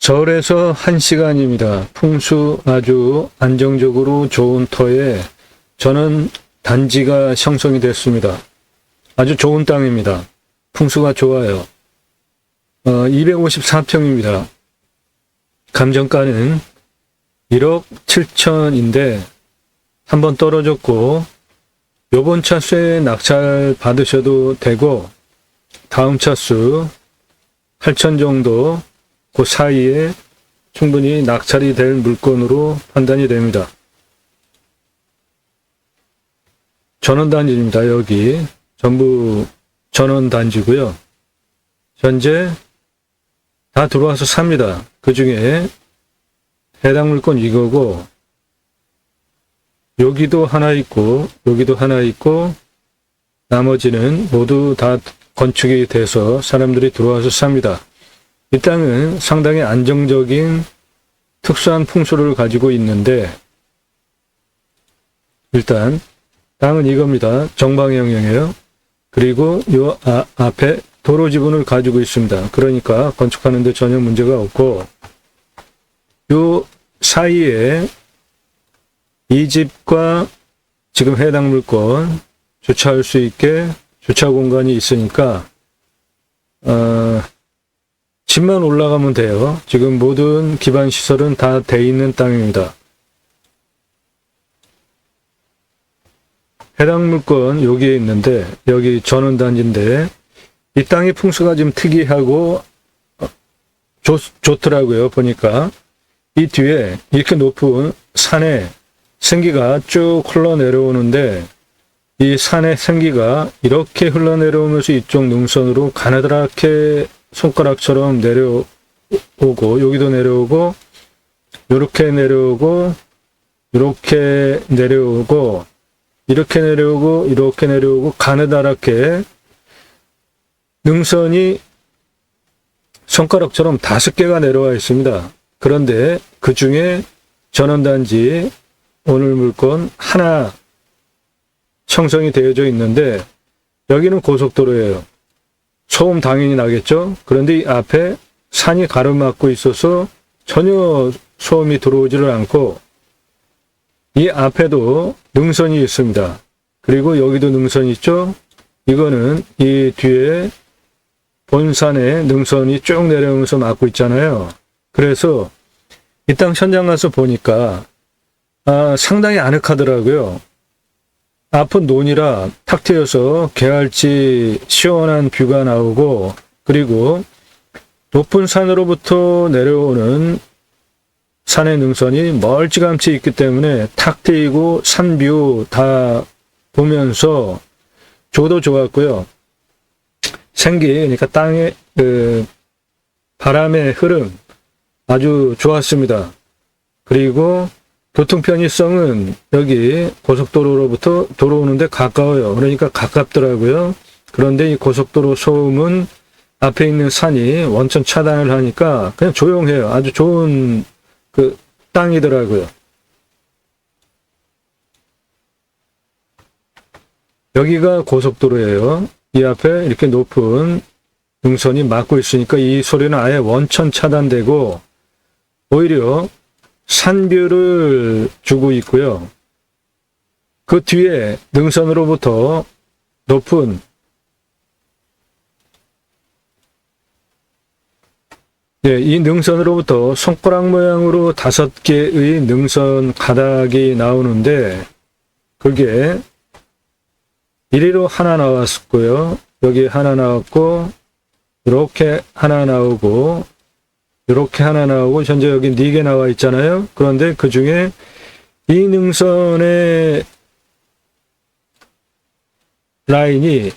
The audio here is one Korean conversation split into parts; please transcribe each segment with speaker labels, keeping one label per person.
Speaker 1: 서울에서 1시간입니다. 풍수 아주 안정적으로 좋은 터에 저는 단지가 형성이 됐습니다. 아주 좋은 땅입니다. 풍수가 좋아요. 어, 254평입니다. 감정가는 1억 7천인데 한번 떨어졌고 요번 차수에 낙찰 받으셔도 되고 다음 차수 8천 정도 그 사이에 충분히 낙찰이 될 물건으로 판단이 됩니다. 전원단지입니다. 여기 전부 전원단지고요. 현재 다 들어와서 삽니다. 그 중에 해당 물건 이거고 여기도 하나 있고 여기도 하나 있고 나머지는 모두 다 건축이 돼서 사람들이 들어와서 삽니다. 이 땅은 상당히 안정적인 특수한 풍수를 가지고 있는데 일단 땅은 이겁니다. 정방형이에요. 그리고 요 아- 앞에 도로 지분을 가지고 있습니다. 그러니까 건축하는데 전혀 문제가 없고 요 사이에 이 집과 지금 해당 물건 주차할 수 있게 주차 공간이 있으니까 어, 집만 올라가면 돼요. 지금 모든 기반 시설은 다 돼 있는 땅입니다. 해당 물건 여기에 있는데 여기 전원 단지인데 이 땅의 풍수가 좀 특이하고 어, 좋, 좋더라고요. 보니까 이 뒤에 이렇게 높은 산에 생기가 쭉 흘러내려오는데 이 산의 생기가 이렇게 흘러내려오면서 이쪽 능선으로 가나다랗게 손가락처럼 내려오고 여기도 내려오고 이렇게 내려오고 이렇게 내려오고 이렇게 내려오고 이렇게 내려오고 가느다랗게 능선이 손가락처럼 다섯 개가 내려와 있습니다. 그런데 그 중에 전원단지 오늘 물건 하나 형성이 되어져 있는데 여기는 고속도로예요. 소음 당연히 나겠죠. 그런데 이 앞에 산이 가로막고 있어서 전혀 소음이 들어오지를 않고 이 앞에도 능선이 있습니다. 그리고 여기도 능선이 있죠. 이거는 이 뒤에 본산에 능선이 쭉 내려오면서 막고 있잖아요. 그래서 이 땅 현장 가서 보니까 아, 상당히 아늑하더라고요. 앞은 논이라 탁 트여서 개알지 시원한 뷰가 나오고 그리고 높은 산으로부터 내려오는 산의 능선이 멀찌감치 있기 때문에 탁 트이고 산뷰 다 보면서 조도 좋았고요. 생기 그러니까 땅의 그 바람의 흐름 아주 좋았습니다. 그리고 교통 편의성은 여기 고속도로로부터 들어오는데 가까워요. 그러니까 가깝더라고요. 그런데 이 고속도로 소음은 앞에 있는 산이 원천 차단을 하니까 그냥 조용해요. 아주 좋은 그 땅이더라고요. 여기가 고속도로예요. 이 앞에 이렇게 높은 능선이 막고 있으니까 이 소리는 아예 원천 차단되고 오히려 산뷰를 주고 있고요. 그 뒤에 능선으로부터 높은 예, 이 능선으로부터 손가락 모양으로 다섯 개의 능선 가닥이 나오는데 그게 이리로 하나 나왔고요. 여기 하나 나왔고 이렇게 하나 나오고 이렇게 하나 나오고 현재 여기 네 개 나와 있잖아요. 그런데 그 중에 이 능선의 라인이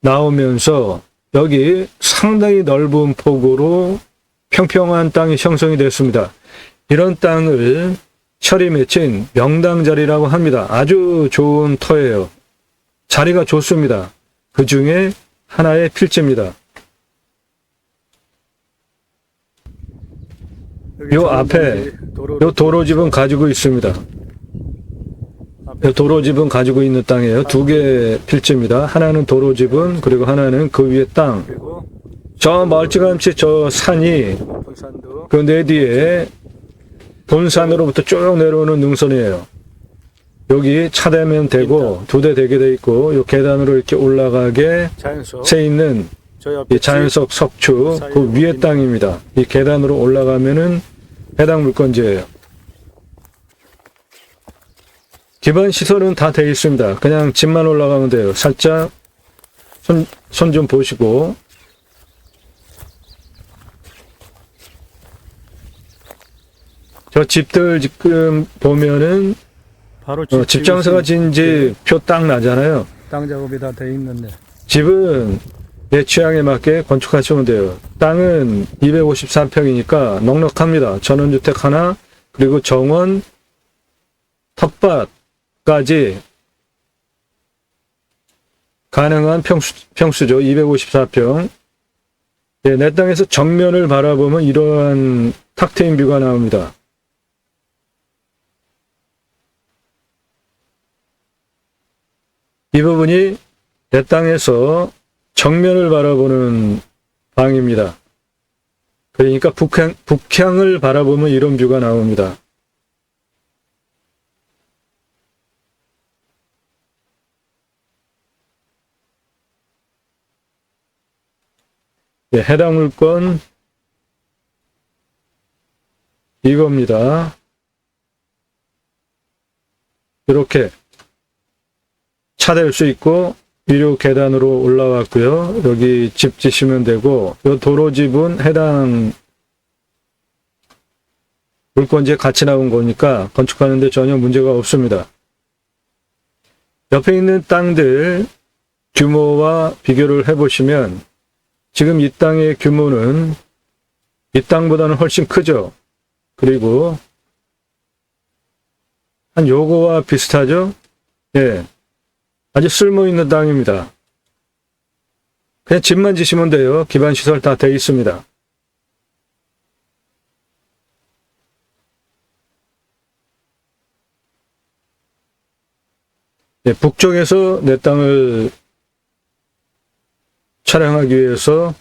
Speaker 1: 나오면서 여기 상당히 넓은 폭으로 평평한 땅이 형성이 됐습니다. 이런 땅을 철이 맺힌 명당 자리라고 합니다. 아주 좋은 터예요. 자리가 좋습니다. 그 중에 하나의 필지입니다. 요 앞에 요 도로집은 가지고 있습니다. 요 도로집은 가지고 있는 땅이에요. 두 개 필지입니다. 하나는 도로집은 그리고 하나는 그 위에 땅. 저 멀찌감치 저 산이 그 내 뒤에 본산으로부터 쭉 내려오는 능선이에요. 여기 차대면 되고 두 대 되게 돼 있고 요 계단으로 이렇게 올라가게. 새 있는 이 자연석 석추 그 위에 땅입니다. 이 계단으로 올라가면은 해당 물건지예요. 기반 시설은 다돼 있습니다. 그냥 집만 올라가면 돼요. 살짝 손 손 좀 보시고 저 집들 지금 보면은
Speaker 2: 바로
Speaker 1: 어, 집 장사가 진지 표 딱 나잖아요.
Speaker 2: 땅 작업이 다 돼 있는데
Speaker 1: 집은 내 취향에 맞게 건축하시면 돼요. 땅은 253평이니까 넉넉합니다. 전원주택 하나, 그리고 정원, 텃밭까지 가능한 평수, 평수죠. 254평. 예, 내 땅에서 정면을 바라보면 이러한 탁 트인 뷰가 나옵니다. 이 부분이 내 땅에서 정면을 바라보는 방입니다. 그러니까 북향, 북향을 바라보면 이런 뷰가 나옵니다. 예, 해당 물건 이겁니다. 이렇게 차댈 수 있고 위로 계단으로 올라왔고요. 여기 집 지시면 되고 요 도로집은 해당 물건지에 같이 나온 거니까 건축하는데 전혀 문제가 없습니다. 옆에 있는 땅들 규모와 비교를 해보시면 지금 이 땅의 규모는 이 땅보다는 훨씬 크죠. 그리고 한 요거와 비슷하죠. 예. 아주 쓸모 있는 땅입니다. 그냥 집만 지시면 돼요. 기반 시설 다 돼 있습니다. 네, 북쪽에서 내 땅을 촬영하기 위해서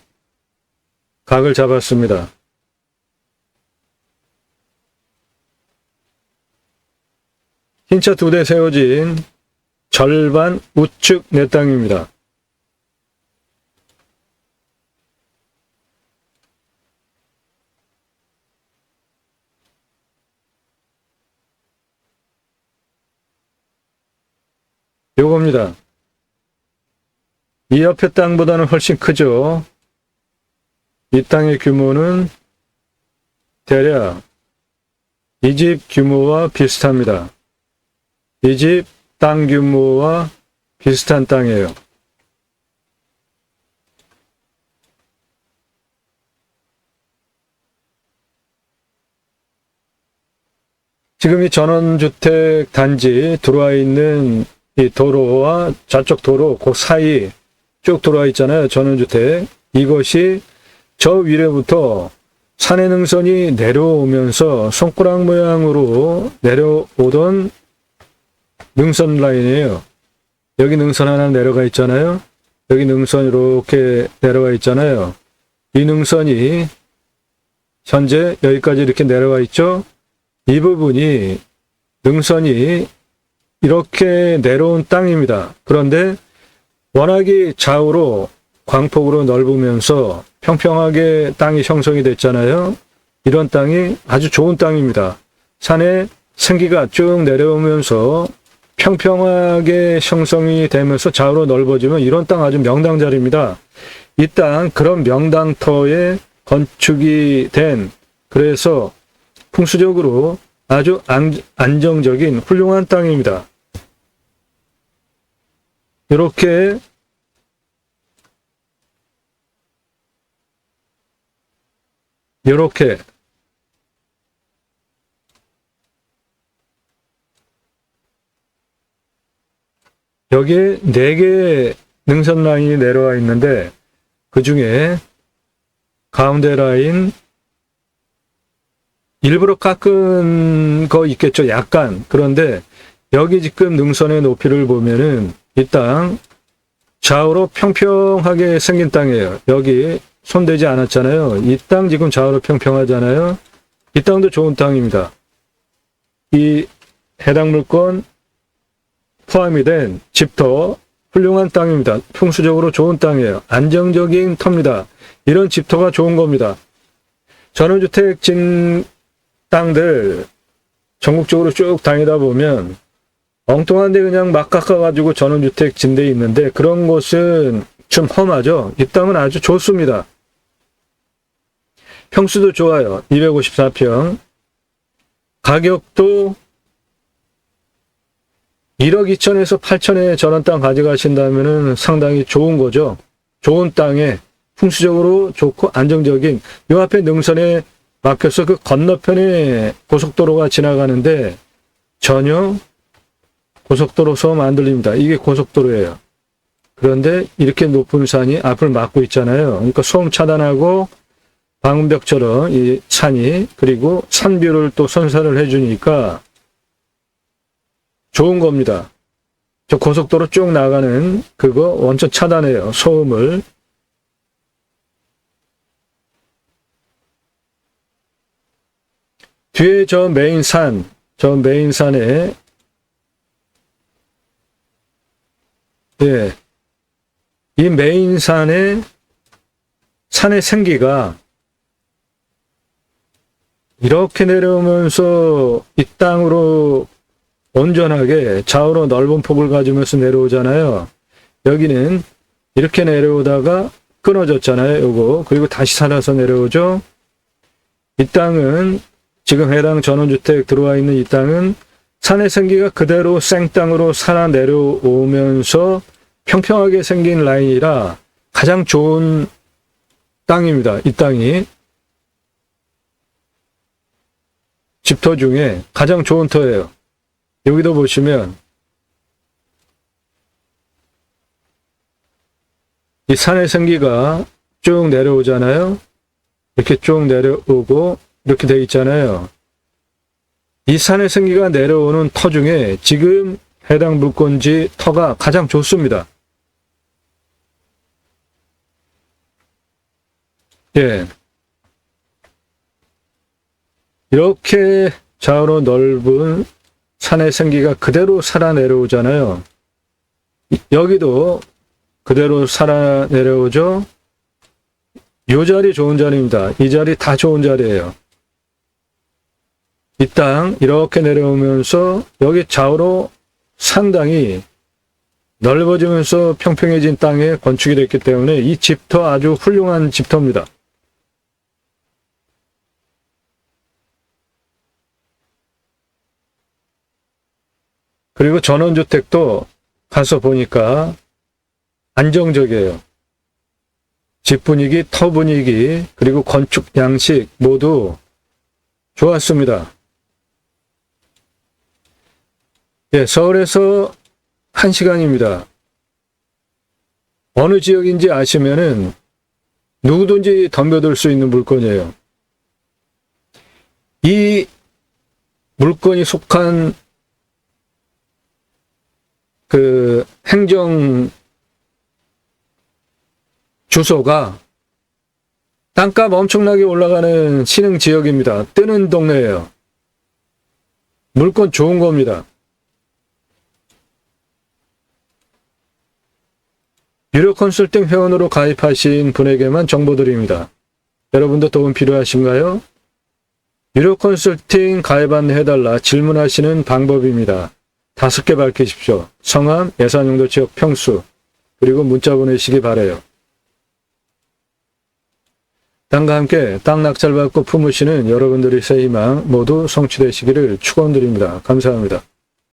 Speaker 1: 각을 잡았습니다. 흰차 두 대 세워진 절반 우측 내 땅입니다. 요겁니다. 이 옆에 땅보다는 훨씬 크죠. 이 땅의 규모는 대략 이 집 규모와 비슷합니다. 이 집 땅 규모와 비슷한 땅이에요. 지금 이 전원주택 단지 들어와 있는 이 도로와 좌측 도로 그 사이 쭉 들어와 있잖아요. 전원주택. 이것이 저 위로부터 산해 능선이 내려오면서 손가락 모양으로 내려오던 능선 라인이에요. 여기 능선 하나 내려가 있잖아요. 여기 능선 이렇게 내려가 있잖아요. 이 능선이 현재 여기까지 이렇게 내려와 있죠. 이 부분이 능선이 이렇게 내려온 땅입니다. 그런데 워낙이 좌우로 광폭으로 넓으면서 평평하게 땅이 형성이 됐잖아요. 이런 땅이 아주 좋은 땅입니다. 산에 생기가 쭉 내려오면서 평평하게 형성이 되면서 좌우로 넓어지면 이런 땅 아주 명당 자리입니다. 이 땅 그런 명당터에 건축이 된 그래서 풍수적으로 아주 안, 안정적인 훌륭한 땅입니다. 이렇게 이렇게 여기에 네 개의 능선 라인이 내려와 있는데 그 중에 가운데 라인 일부러 깎은 거 있겠죠. 약간. 그런데 여기 지금 능선의 높이를 보면은 이 땅 좌우로 평평하게 생긴 땅이에요. 여기 손대지 않았잖아요. 이 땅 지금 좌우로 평평하잖아요. 이 땅도 좋은 땅입니다. 이 해당 물건 포함이 된 집터 훌륭한 땅입니다. 풍수적으로 좋은 땅이에요. 안정적인 터입니다. 이런 집터가 좋은 겁니다. 전원주택 진 땅들 전국적으로 쭉 다니다 보면 엉뚱한데 그냥 막 깎아가지고 전원주택 진데 있는데 그런 곳은 좀 험하죠. 이 땅은 아주 좋습니다. 평수도 좋아요. 254평. 가격도 1억 2천에서 8천에 전원 땅 가져가신다면 상당히 좋은 거죠. 좋은 땅에 풍수적으로 좋고 안정적인 요 앞에 능선에 막혀서 그 건너편에 고속도로가 지나가는데 전혀 고속도로 소음 안 들립니다. 이게 고속도로예요. 그런데 이렇게 높은 산이 앞을 막고 있잖아요. 그러니까 소음 차단하고 방음벽처럼 이 산이 그리고 산뷰를 또 선사를 해주니까 좋은 겁니다. 저 고속도로 쭉 나가는 그거 원천 차단해요. 소음을. 뒤에 저 메인 산, 저 메인 산에 예, 이 메인 산에 산의 생기가 이렇게 내려오면서 이 땅으로 온전하게 좌우로 넓은 폭을 가지면서 내려오잖아요. 여기는 이렇게 내려오다가 끊어졌잖아요. 요거. 그리고 다시 살아서 내려오죠. 이 땅은 지금 해당 전원주택 들어와 있는 이 땅은 산의 생기가 그대로 생땅으로 살아 내려오면서 평평하게 생긴 라인이라 가장 좋은 땅입니다. 이 땅이. 집터 중에 가장 좋은 터예요. 여기도 보시면 이 산의 생기가 쭉 내려오잖아요. 이렇게 쭉 내려오고 이렇게 돼 있잖아요. 이 산의 생기가 내려오는 터 중에 지금 해당 물건지 터가 가장 좋습니다. 예. 이렇게 좌우로 넓은 산의 생기가 그대로 살아 내려오잖아요. 이- 여기도 그대로 살아 내려오죠. 이 자리 좋은 자리입니다. 이 자리 다 좋은 자리예요. 이 땅 이렇게 내려오면서 여기 좌우로 상당히 넓어지면서 평평해진 땅에 건축이 됐기 때문에 이 집터 아주 훌륭한 집터입니다. 그리고 전원주택도 가서 보니까 안정적이에요. 집 분위기, 터 분위기, 그리고 건축 양식 모두 좋았습니다. 예, 서울에서 1시간입니다. 어느 지역인지 아시면은 누구든지 덤벼들 수 있는 물건이에요. 이 물건이 속한 그 행정 주소가 땅값 엄청나게 올라가는 신흥 지역입니다. 뜨는 동네예요. 물건 좋은 겁니다. 유료 컨설팅 회원으로 가입하신 분에게만 정보 드립니다. 여러분도 도움 필요하신가요? 유료 컨설팅 가입 안내해달라 질문하시는 방법입니다. 다섯 개 밝히십시오. 성함, 예산 용도 지역 평수, 그리고 문자 보내시기 바래요. 땅과 함께 땅 낙찰받고 품으시는 여러분들의 새 희망 모두 성취되시기를 축원드립니다. 감사합니다.